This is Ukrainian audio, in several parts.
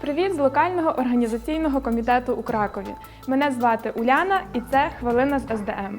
Привіт з локального організаційного комітету у Кракові. Мене звати Уляна і це хвилина з СДМ.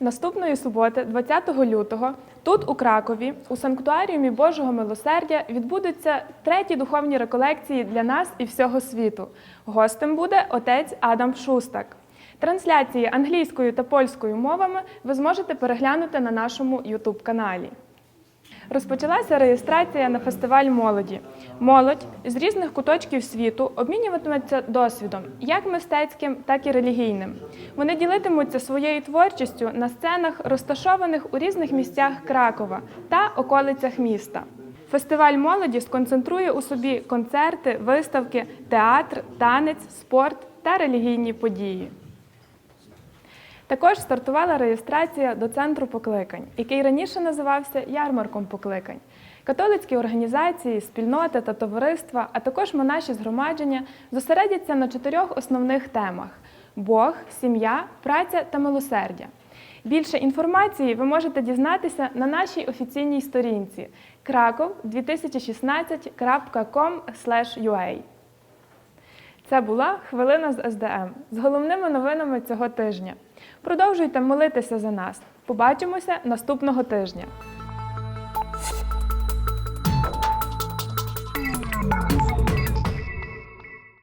Наступної суботи, 20 лютого, тут у Кракові, у санктуаріумі Божого милосердя, відбудуться треті духовні реколекції для нас і всього світу. Гостем буде отець Адам Шустак. Трансляції англійською та польською мовами ви зможете переглянути на нашому youtube каналі Розпочалася реєстрація на фестиваль молоді. Молодь з різних куточків світу обмінюватиметься досвідом, як мистецьким, так і релігійним. Вони ділитимуться своєю творчістю на сценах, розташованих у різних місцях Кракова та околицях міста. Фестиваль молоді сконцентрує у собі концерти, виставки, театр, танець, спорт та релігійні події. Також стартувала реєстрація до центру покликань, який раніше називався ярмарком покликань. Католицькі організації, спільноти та товариства, а також монаші згромадження зосередяться на чотирьох основних темах: Бог, сім'я, праця та милосердя. Більше інформації ви можете дізнатися на нашій офіційній сторінці krakov2016.com.ua. Це була хвилина з СДМ з головними новинами цього тижня. Продовжуйте молитися за нас. Побачимося наступного тижня.